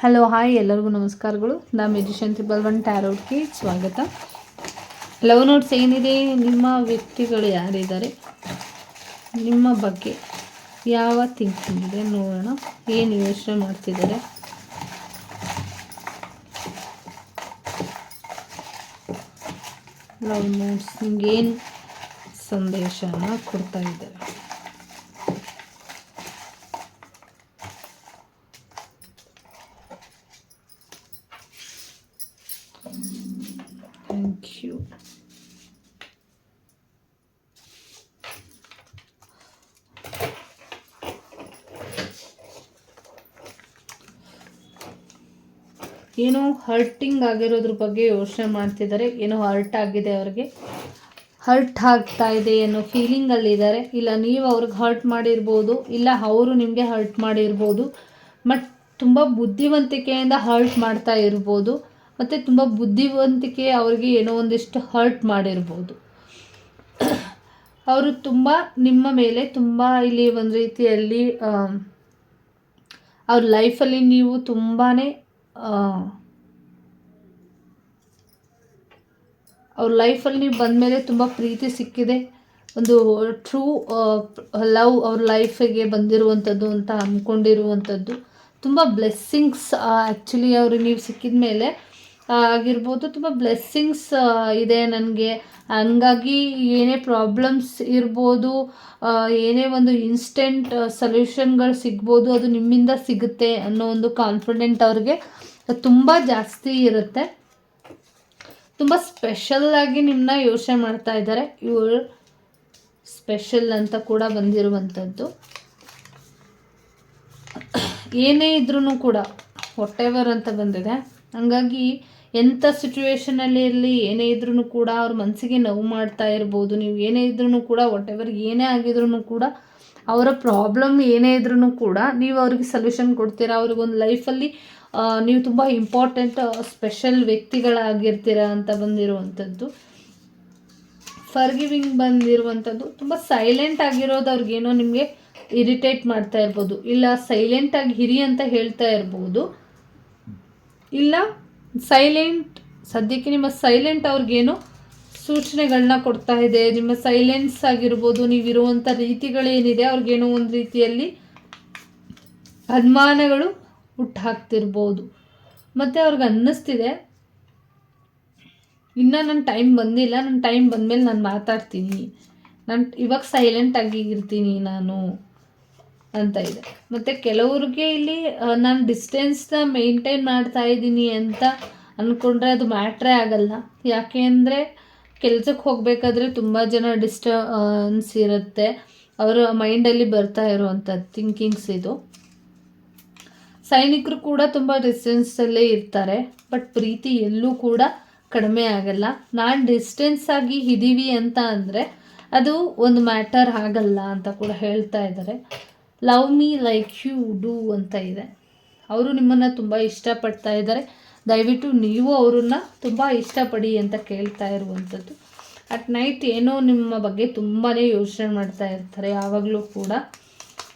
Hello hi ಎಲ್ಲರಿಗೂ ನಮಸ್ಕಾರಗಳು. ನಾ ಮೆಜಿಷಿಯನ್ ತ್ರಿಬಲ್ ಒನ್ ಟ್ಯಾರೋಟ್ಗೆ ಸ್ವಾಗತ. ಲವ್ ನೋಟ್ಸ್ ಏನಿದೆ? ನಿಮ್ಮ ವ್ಯಕ್ತಿಗಳು ಯಾರಿದ್ದಾರೆ? ನಿಮ್ಮ ಬಗ್ಗೆ ಯಾವ ಥಿಂಕಿಂಗ್ ಇದೆ? ನೋಡೋಣ. ಏನು ಯೋಚನೆ ಮಾಡ್ತಿದ್ದಾರೆ? ಲವ್ ನೋಟ್ಸ್ ನಿಮ್ಗೆ ಏನು ಸಂದೇಶನ ಕೊಡ್ತಾ ಇದ್ದಾರೆ ಥ್ಯಾಂಕ್ ಯು ಏನೋ ಹರ್ಟಿಂಗ್ ಆಗಿರೋದ್ರ ಬಗ್ಗೆ ಯೋಚನೆ ಮಾಡ್ತಿದ್ದಾರೆ. ಏನೋ ಹರ್ಟ್ ಆಗಿದೆ ಅವ್ರಿಗೆ. ಹರ್ಟ್ ಆಗ್ತಾ ಇದೆ ಅನ್ನೋ ಫೀಲಿಂಗಲ್ಲಿದ್ದಾರೆ ಇಲ್ಲ, ನೀವು ಅವ್ರಿಗೆ ಹರ್ಟ್ ಮಾಡಿರ್ಬೋದು, ಇಲ್ಲ ಅವರು ನಿಮಗೆ ಹರ್ಟ್ ಮಾಡಿರ್ಬೋದು ಬಟ್ ತುಂಬ ಬುದ್ಧಿವಂತಿಕೆಯಿಂದ ಹರ್ಟ್ ಮಾಡ್ತಾ ಇರ್ಬೋದು, ಮತ್ತು ತುಂಬ ಬುದ್ಧಿವಂತಿಕೆ ಅವ್ರಿಗೆ ಏನೋ ಒಂದಿಷ್ಟು ಹರ್ಟ್ ಮಾಡಿರ್ಬೋದು. ಅವರು ತುಂಬ ನಿಮ್ಮ ಮೇಲೆ ತುಂಬ ಇಲ್ಲಿ ಒಂದು ರೀತಿಯಲ್ಲಿ ಅವ್ರ ಲೈಫಲ್ಲಿ ನೀವು ತುಂಬಾ ಅವ್ರ ಲೈಫಲ್ಲಿ ನೀವು ಬಂದಮೇಲೆ ತುಂಬ ಪ್ರೀತಿ ಸಿಕ್ಕಿದೆ. ಒಂದು ಟ್ರೂ ಲವ್ ಅವ್ರ ಲೈಫಿಗೆ ಬಂದಿರುವಂಥದ್ದು ಅಂತ ಅಂದ್ಕೊಂಡಿರುವಂಥದ್ದು. ತುಂಬ ಬ್ಲೆಸ್ಸಿಂಗ್ಸ್ ಆ್ಯಕ್ಚುಲಿ ಅವ್ರಿಗೆ ನೀವು ಸಿಕ್ಕಿದ ಮೇಲೆ ಆಗಿರ್ಬೋದು ತುಂಬ ಬ್ಲೆಸ್ಸಿಂಗ್ಸ್ ಇದೆ ನನಗೆ. ಹಂಗಾಗಿ ಏನೇ ಪ್ರಾಬ್ಲಮ್ಸ್ ಇರ್ಬೋದು ಏನೇ ಒಂದು ಇನ್ಸ್ಟೆಂಟ್ ಸೊಲ್ಯೂಷನ್ಗಳು ಸಿಗ್ಬೋದು, ಅದು ನಿಮ್ಮಿಂದ ಸಿಗುತ್ತೆ ಅನ್ನೋ ಒಂದು ಕಾನ್ಫಿಡೆಂಟ್ ಅವ್ರಿಗೆ ತುಂಬ ಜಾಸ್ತಿ ಇರುತ್ತೆ. ತುಂಬ ಸ್ಪೆಷಲ್ಲಾಗಿ ನಿಮ್ಮನ್ನ ಯೋಚನೆ ಮಾಡ್ತಾ ಇದ್ದಾರೆ. ಇವರು ಸ್ಪೆಷಲ್ ಅಂತ ಕೂಡ ಬಂದಿರುವಂಥದ್ದು. ಏನೇ ಇದ್ರೂ ಕೂಡ ಹೊಟ್ಟೆವರ್ ಅಂತ ಬಂದಿದೆ. ಹಂಗಾಗಿ ಎಂಥ ಸಿಚುವೇಶನಲ್ಲಿ ಇರಲಿ, ಏನೇ ಇದ್ರೂ ಕೂಡ ಅವ್ರ ಮನಸ್ಸಿಗೆ ನೋವು ಮಾಡ್ತಾ ಇರ್ಬೋದು. ನೀವು ಏನೇ ಇದ್ರೂ ಕೂಡ ಹೊಟ್ಟೆವರ್ ಏನೇ ಆಗಿದ್ರೂ ಕೂಡ, ಅವರ ಪ್ರಾಬ್ಲಮ್ ಏನೇ ಇದ್ರೂ ಕೂಡ, ನೀವು ಅವ್ರಿಗೆ ಸೊಲ್ಯೂಷನ್ ಕೊಡ್ತೀರಾ? ಅವ್ರಿಗೊಂದು ಲೈಫಲ್ಲಿ ನೀವು ತುಂಬ ಇಂಪಾರ್ಟೆಂಟ್ ಸ್ಪೆಷಲ್ ವ್ಯಕ್ತಿಗಳಾಗಿರ್ತೀರ ಅಂತ ಬಂದಿರುವಂಥದ್ದು. ಫರ್ಗಿವಿಂಗ್ ಬಂದಿರುವಂಥದ್ದು, ತುಂಬ ಸೈಲೆಂಟ್ ಆಗಿರೋದು ಅವ್ರಿಗೇನೋ ನಿಮಗೆ ಇರಿಟೇಟ್ ಮಾಡ್ತಾ ಇರ್ಬೋದು, ಇಲ್ಲ ಸೈಲೆಂಟಾಗಿ ಹಿರಿ ಅಂತ ಹೇಳ್ತಾ ಇರ್ಬೋದು. ಇಲ್ಲ ಸೈಲೆಂಟ್ ಸದ್ಯಕ್ಕೆ ನಿಮ್ಮ ಸೈಲೆಂಟ್ ಅವ್ರಿಗೇನು ಸೂಚನೆಗಳನ್ನ ಕೊಡ್ತಾ ಇದೆ, ನಿಮ್ಮ ಸೈಲೆನ್ಸ್ ಆಗಿರ್ಬೋದು, ನೀವಿರುವಂಥ ರೀತಿಗಳೇನಿದೆ ಅವ್ರಿಗೇನೋ ಒಂದು ರೀತಿಯಲ್ಲಿ ಅನುಮಾನಗಳು ಹುಟ್ಟು ಹಾಕ್ತಿರ್ಬೋದು ಮತ್ತು ಅವ್ರಿಗೆ ಅನ್ನಿಸ್ತಿದೆ, ಇನ್ನೂ ನನ್ನ ಟೈಮ್ ಬಂದಿಲ್ಲ ನನ್ನ ಟೈಮ್ ಬಂದಮೇಲೆ ನಾನು ಮಾತಾಡ್ತೀನಿ. ನಾನು ಇವಾಗ ಸೈಲೆಂಟಾಗಿ ಇರ್ತೀನಿ ನಾನು ಅಂತ ಇದೆ. ಮತ್ತು ಕೆಲವ್ರಿಗೆ ಇಲ್ಲಿ ನಾನು ಡಿಸ್ಟೆನ್ಸ್ನ ಮೇಂಟೈನ್ ಮಾಡ್ತಾ ಇದ್ದೀನಿ ಅಂತ ಅಂದ್ಕೊಂಡ್ರೆ ಅದು ಮ್ಯಾಟ್ರೇ ಆಗಲ್ಲ. ಯಾಕೆ ಅಂದರೆ ಕೆಲಸಕ್ಕೆ ಹೋಗಬೇಕಾದ್ರೆ ತುಂಬ ಜನ ಡಿಸ್ಟನ್ಸ್ ಇರುತ್ತೆ. ಅವರ ಮೈಂಡಲ್ಲಿ ಬರ್ತಾ ಇರುವಂಥ ಥಿಂಕಿಂಗ್ಸ್ ಇದು. ಸೈನಿಕರು ಕೂಡ ತುಂಬ ಡಿಸ್ಟೆನ್ಸಲ್ಲೇ ಇರ್ತಾರೆ ಬಟ್ ಪ್ರೀತಿ ಎಲ್ಲೂ ಕೂಡ ಕಡಿಮೆ ಆಗಲ್ಲ. ನಾನು ಡಿಸ್ಟೆನ್ಸ್ ಆಗಿ ಇದ್ದೀವಿ ಅಂತ ಅಂದರೆ ಅದು ಒಂದು ಮ್ಯಾಟರ್ ಆಗಲ್ಲ ಅಂತ ಕೂಡ ಹೇಳ್ತಾ ಇದ್ದಾರೆ. Love me like you do ಅಂತ ಇದೆ. ಅವರು ನಿಮ್ಮನ್ನು ತುಂಬ ಇಷ್ಟಪಡ್ತಾ ಇದ್ದಾರೆ. ದಯವಿಟ್ಟು ನೀವು ಅವರನ್ನು ತುಂಬ ಇಷ್ಟಪಡಿ ಅಂತ ಕೇಳ್ತಾ ಇರುವಂಥದ್ದು. ಅಟ್ ನೈಟ್ ಏನೋ ನಿಮ್ಮ ಬಗ್ಗೆ ತುಂಬಾ ಯೋಚನೆ ಮಾಡ್ತಾ ಇರ್ತಾರೆ, ಯಾವಾಗಲೂ ಕೂಡ.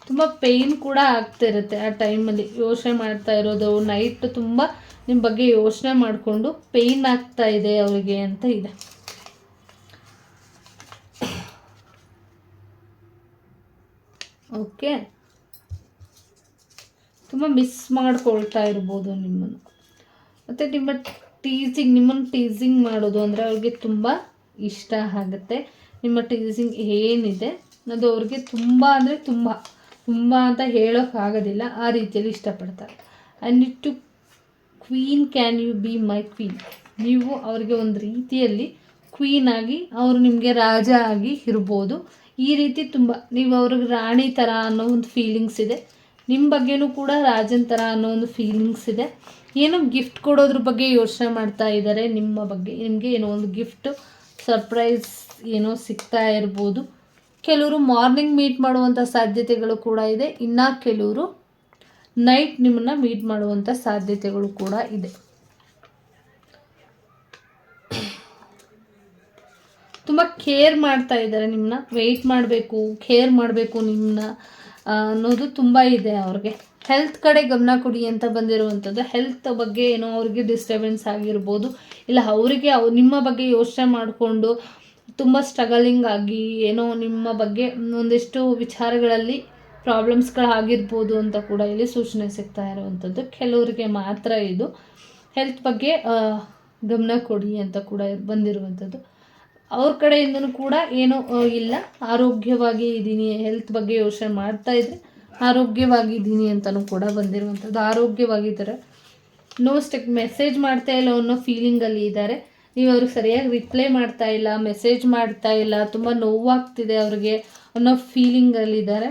ತುಂಬ ಪೇಯ್ನ್ ಕೂಡ ಆಗ್ತಿರುತ್ತೆ ಆ ಟೈಮಲ್ಲಿ ಯೋಚನೆ ಮಾಡ್ತಾ ಇರೋದು ನೈಟ್ ತುಂಬ ನಿಮ್ಮ ಬಗ್ಗೆ ಯೋಚನೆ ಮಾಡಿಕೊಂಡು ಪೇಯ್ನ್ ಆಗ್ತಾ ಇದೆ ಅವರಿಗೆ ಅಂತ ಇದೆ. ಓಕೆ ತುಂಬ ಮಿಸ್ ಮಾಡ್ಕೊಳ್ತಾ ಇರ್ಬೋದು ನಿಮ್ಮನ್ನು. ಮತ್ತು ನಿಮ್ಮ ಟೀಸಿಂಗ್ ನಿಮ್ಮನ್ನು ಟೀಸಿಂಗ್ ಮಾಡೋದು ಅಂದರೆ ಅವ್ರಿಗೆ ತುಂಬ ಇಷ್ಟ ಆಗುತ್ತೆ. ನಿಮ್ಮ ಟೀಸಿಂಗ್ ಏನಿದೆ, ಅದು ಅವ್ರಿಗೆ ತುಂಬ ಅಂದರೆ ತುಂಬ. ತುಂಬ ಅಂತ ಹೇಳೋಕೆ ಆಗೋದಿಲ್ಲ, ಆ ರೀತಿಯಲ್ಲಿ ಇಷ್ಟಪಡ್ತಾರೆ. And it to queen can you be my queen ನೀವು ಅವರಿಗೆ ಒಂದು ರೀತಿಯಲ್ಲಿ ಕ್ವೀನ್ ಆಗಿ, ಅವರು ನಿಮಗೆ ರಾಜ ಆಗಿ ಇರ್ಬೋದು. ಈ ರೀತಿ ತುಂಬ, ನೀವು ಅವ್ರಿಗೆ ರಾಣಿ ಥರ ಅನ್ನೋ ಒಂದು ಫೀಲಿಂಗ್ಸ್ ಇದೆ. ನಿಮ್ಮ ಬಗ್ಗೆನೂ ಕೂಡ ರಾಜನ್ ಥರ ಅನ್ನೋ ಒಂದು ಫೀಲಿಂಗ್ಸ್ ಇದೆ. ಏನೋ ಗಿಫ್ಟ್ ಕೊಡೋದ್ರ ಬಗ್ಗೆ ಯೋಚನೆ ಮಾಡ್ತಾ ಇದ್ದಾರೆ ನಿಮ್ಮ ಬಗ್ಗೆ, ನಿಮಗೆ ಏನೋ ಒಂದು ಗಿಫ್ಟು ಸರ್ಪ್ರೈಸ್ ಏನೋ ಸಿಗ್ತಾ ಇರ್ಬೋದು. ಕೆಲವರು ಮಾರ್ನಿಂಗ್ ಮೀಟ್ ಮಾಡುವಂಥ ಸಾಧ್ಯತೆಗಳು ಕೂಡ ಇದೆ. ಇನ್ನು ಕೆಲವರು ನೈಟ್ ನಿಮ್ಮನ್ನು ಮೀಟ್ ಮಾಡುವಂಥ ಸಾಧ್ಯತೆಗಳು ಕೂಡ ಇದೆ. ತುಂಬ ಕೇರ್ ಮಾಡ್ತಾ ಇದ್ದಾರೆ ನಿಮ್ಮನ್ನ. ವೆಯ್ಟ್ ಮಾಡಬೇಕು, ಕೇರ್ ಮಾಡಬೇಕು ನಿಮ್ಮನ್ನ ಅನ್ನೋದು ತುಂಬ ಇದೆ ಅವ್ರಿಗೆ. ಹೆಲ್ತ್ ಕಡೆ ಗಮನ ಕೊಡಿ ಅಂತ ಬಂದಿರುವಂಥದ್ದು ಹೆಲ್ತ್ ಬಗ್ಗೆ ಏನೋ ಅವ್ರಿಗೆ ಡಿಸ್ಟರ್ಬೆನ್ಸ್ ಆಗಿರ್ಬೋದು. ಇಲ್ಲ, ಅವರಿಗೆ ಅವ್ ನಿಮ್ಮ ಬಗ್ಗೆ ಯೋಚನೆ ಮಾಡಿಕೊಂಡು ತುಂಬ ಸ್ಟ್ರಗಲಿಂಗ್ ಆಗಿ ಏನೋ ನಿಮ್ಮ ಬಗ್ಗೆ ಒಂದಿಷ್ಟು ವಿಚಾರಗಳಲ್ಲಿ ಪ್ರಾಬ್ಲಮ್ಸ್ಗಳಾಗಿರ್ಬೋದು ಅಂತ ಕೂಡ ಇಲ್ಲಿ ಸೂಚನೆ ಸಿಗ್ತಾ ಇರುವಂಥದ್ದು. ಕೆಲವರಿಗೆ ಮಾತ್ರ ಇದು. ಹೆಲ್ತ್ ಬಗ್ಗೆ ಗಮನ ಕೊಡಿ ಅಂತ ಕೂಡ ಬಂದಿರುವಂಥದ್ದು. ಅವ್ರ ಕಡೆಯಿಂದನೂ ಕೂಡ ಏನೂ ಇಲ್ಲ. ಆರೋಗ್ಯವಾಗಿ ಇದ್ದೀನಿ ಹೆಲ್ತ್ ಬಗ್ಗೆ ಯೋಚನೆ ಮಾಡ್ತಾ ಇದ್ರೆ ಆರೋಗ್ಯವಾಗಿದ್ದೀನಿ ಅಂತಲೂ ಕೂಡ ಬಂದಿರುವಂಥದ್ದು. ಆರೋಗ್ಯವಾಗಿದ್ದಾರೆ ನೋ ಸ್ಟೆಕ್ ಮೆಸೇಜ್ ಮಾಡ್ತಾ ಇಲ್ಲ ಅನ್ನೋ ಫೀಲಿಂಗಲ್ಲಿ ಇದ್ದಾರೆ ನೀವು ಅವ್ರಿಗೆ ಸರಿಯಾಗಿ ರಿಪ್ಲೈ ಮಾಡ್ತಾ ಇಲ್ಲ ಮೆಸೇಜ್ ಮಾಡ್ತಾ ಇಲ್ಲ, ತುಂಬ ನೋವಾಗ್ತಿದೆ ಅವ್ರಿಗೆ ಅನ್ನೋ ಫೀಲಿಂಗಲ್ಲಿದ್ದಾರೆ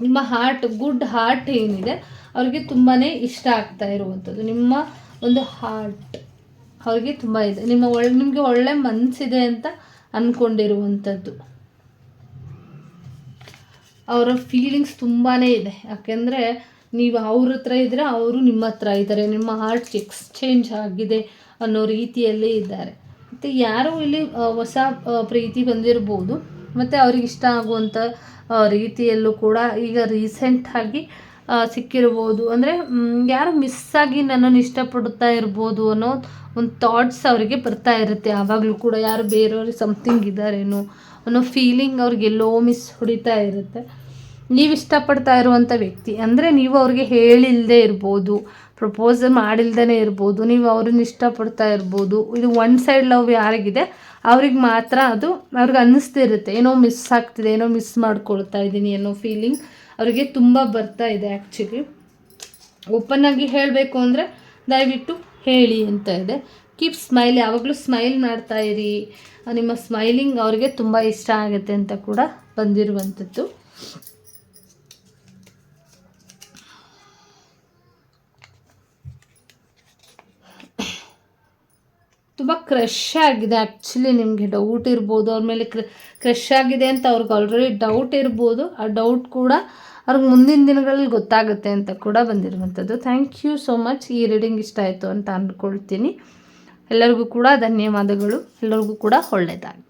ನಿಮ್ಮ ಹಾರ್ಟ್ ಗುಡ್ ಹಾರ್ಟ್ ಏನಿದೆ, ಅವ್ರಿಗೆ ತುಂಬಾ ಇಷ್ಟ ಆಗ್ತಾ ಇರುವಂಥದ್ದು. ನಿಮ್ಮ ಒಂದು ಹಾರ್ಟ್ ಅವ್ರಿಗೆ ತುಂಬ ಇದೆ. ನಿಮ್ಮ ಒಳ್ಳೆ ನಿಮಗೆ ಒಳ್ಳೆ ಮನಸ್ಸಿದೆ ಅಂತ ಅಂದ್ಕೊಂಡಿರುವಂಥದ್ದು ಅವರ ಫೀಲಿಂಗ್ಸ್ ತುಂಬಾ ಇದೆ. ಯಾಕೆಂದರೆ ನೀವು ಅವ್ರ ಹತ್ರ ಇದ್ದರೆ ಅವರು ನಿಮ್ಮ ಹತ್ರ ಇದ್ದಾರೆ, ನಿಮ್ಮ ಹಾರ್ಟ್ ಎಕ್ಸ್ಚೇಂಜ್ ಆಗಿದೆ ಅನ್ನೋ ರೀತಿಯಲ್ಲಿ ಇದ್ದಾರೆ. ಮತ್ತು ಯಾರೋ ಇಲ್ಲಿ ಹೊಸ ಪ್ರೀತಿ ಬಂದಿರ್ಬೋದು, ಮತ್ತು ಅವ್ರಿಗೆ ಇಷ್ಟ ಆಗುವಂಥ ರೀತಿಯಲ್ಲೂ ಕೂಡ ಈಗ ರೀಸೆಂಟಾಗಿ ಸಿಕ್ಕಿರ್ಬೋದು. ಅಂದರೆ ಯಾರು ಮಿಸ್ ಆಗಿ ನನ್ನನ್ನು ಇಷ್ಟಪಡುತ್ತಾ ಇರ್ಬೋದು ಅನ್ನೋ ಒಂದು ಥಾಟ್ಸ್ ಅವರಿಗೆ ಬರ್ತಾ ಇರುತ್ತೆ. ಆವಾಗಲೂ ಕೂಡ ಯಾರು ಬೇರೆಯವ್ರಿಗೆ ಸಮಥಿಂಗ್ ಇದ್ದಾರೇನೋ ಅನ್ನೋ ಫೀಲಿಂಗ್ ಅವ್ರಿಗೆ ಎಲ್ಲೋ ಮಿಸ್ ಹೊಡಿತಾ ಇರುತ್ತೆ. ನೀವು ಇಷ್ಟಪಡ್ತಾ ಇರುವಂಥ ವ್ಯಕ್ತಿ. ಅಂದರೆ ನೀವು ಅವ್ರಿಗೆ ಹೇಳಿಲ್ಲದೆ ಇರ್ಬೋದು ಪ್ರಪೋಸ್ ಮಾಡಿಲ್ದೇ ಇರ್ಬೋದು, ನೀವು ಅವ್ರನ್ನ ಇಷ್ಟಪಡ್ತಾ ಇರ್ಬೋದು, ಇದು ಒನ್ ಸೈಡ್ ಲವ್ ಯಾರಿಗಿದೆ, ಅವ್ರಿಗೆ ಮಾತ್ರ ಅದು ಅವ್ರಿಗೆ ಅನ್ನಿಸ್ತಿರುತ್ತೆ ಏನೋ ಮಿಸ್ ಆಗ್ತಿದೆ, ಏನೋ ಮಿಸ್ ಮಾಡ್ಕೊಳ್ತಾ ಇದ್ದೀನಿ ಅನ್ನೋ ಫೀಲಿಂಗ್ ಅವರಿಗೆ ತುಂಬ ಬರ್ತಾ ಇದೆ ಆ್ಯಕ್ಚುಲಿ ಓಪನ್ ಆಗಿ ಹೇಳಬೇಕು ಅಂದರೆ ದಯವಿಟ್ಟು ಹೇಳಿ ಅಂತ ಇದೆ. ಕೀಪ್ ಸ್ಮೈಲ್ ಯಾವಾಗಲೂ ಸ್ಮೈಲ್ ಮಾಡ್ತಾ ಇರಿ. ನಿಮ್ಮ ಸ್ಮೈಲಿಂಗ್ ಅವ್ರಿಗೆ ತುಂಬ ಇಷ್ಟ ಆಗುತ್ತೆ ಅಂತ ಕೂಡ ಬಂದಿರುವಂಥದ್ದು ತುಂಬ ಕ್ರಶ್ ಆಗಿದೆ ಆ್ಯಕ್ಚುಲಿ ನಿಮಗೆ ಡೌಟ್ ಇರ್ಬೋದು, ಅವ್ರ ಮೇಲೆ ಕ್ರ ಕ್ರಶ್ ಆಗಿದೆ ಅಂತ ಅವ್ರಿಗೆ ಆಲ್ರೆಡಿ ಡೌಟ್ ಇರ್ಬೋದು, ಆ ಡೌಟ್ ಕೂಡ ಅವ್ರಿಗೆ ಮುಂದಿನ ದಿನಗಳಲ್ಲಿ ಗೊತ್ತಾಗುತ್ತೆ ಅಂತ ಕೂಡ ಬಂದಿರುವಂಥದ್ದು. ಥ್ಯಾಂಕ್ ಯು ಸೋ ಮಚ್ ಈ ರೀಡಿಂಗ್ ಇಷ್ಟ ಆಯಿತು ಅಂತ ಅಂದ್ಕೊಳ್ತೀನಿ ಎಲ್ಲರಿಗೂ ಕೂಡ ಧನ್ಯವಾದಗಳು. ಎಲ್ಲರಿಗೂ ಕೂಡ ಒಳ್ಳೆಯದಾಗಲಿ